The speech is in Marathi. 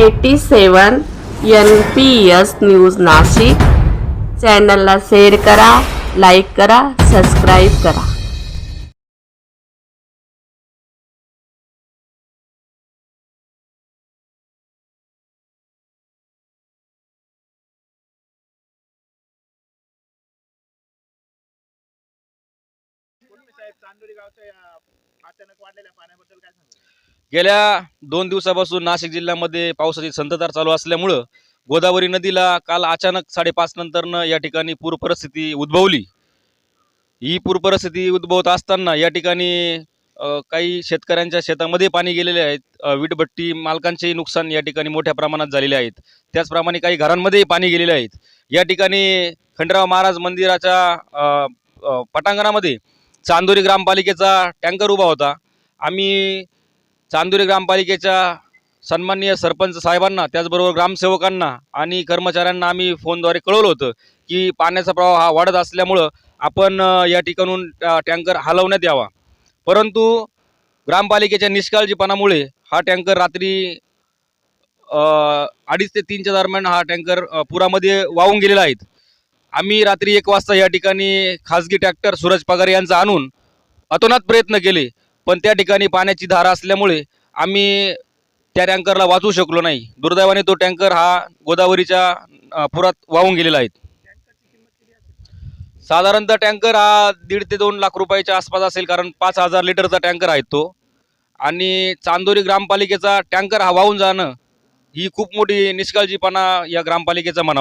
Eighty seven N P S news Nashik. चॅनलला शेअर करा लाईक करा सबस्क्राईब करा. साहेब चांदोरी गावच्या अचानक वाढलेल्या पाण्याबद्दल काय सांगू गेल्या दोन दिवसापासून नाशिक जिल्ह्यामध्ये पावसाची संततधार चालू असल्यामुळं गोदावरी नदीला काल अचानक साडेपाच नंतरनं या ठिकाणी पूर परिस्थिती उद्भवली. ही पूर परिस्थिती उद्भवत असताना या ठिकाणी काही शेतकऱ्यांच्या शेतामध्ये पाणी गेलेले आहेत. वीटभट्टी मालकांचेही नुकसान या ठिकाणी मोठ्या प्रमाणात झालेले आहेत. त्याचप्रमाणे काही घरांमध्येही पाणी गेलेले आहेत. या ठिकाणी खंडराव महाराज मंदिराच्या पटांगणामध्ये चांदोरी ग्रामपालिकेचा टँकर उभा होता. आम्ही चांदोरी ग्रामपालिकेच्या सन्माननीय सरपंच साहेबांना त्याचबरोबर ग्रामसेवकांना आणि कर्मचाऱ्यांना आम्ही फोनद्वारे कळवलं होतं की पाण्याचा प्रवाह हा वाढत असल्यामुळं आपण या ठिकाणून टँकर हलवण्यात यावा. परंतु ग्रामपालिकेच्या निष्काळजीपणामुळे हा टँकर रात्री अडीच ते तीनच्या दरम्यान हा टँकर पुरामध्ये वाहून गेलेला आहेत आम्ही रात्री एक वाजता या ठिकाणी खाजगी ट्रॅक्टर सूरज पगार यांचा आणून अतोनात प्रयत्न केले. पण त्या ठिकाणी पाण्याची धार असल्यामुळे आम्ही त्या टँकरला वाचवू शकलो नाही. दुर्दैवाने तो टँकर हा गोदावरीच्या पुरात वाहून गेलेला आहे. साधारणतः टँकर हा दीड ते दोन लाख रुपयाच्या आसपास असेल कारण पाच हजार लिटरचा टँकर आहे तो. आणि चांदोरी ग्रामपालिकेचा टँकर हा वाहून जाणं ही खूप मोठी निष्काळजीपणा या ग्रामपालिकेचा म्हणावा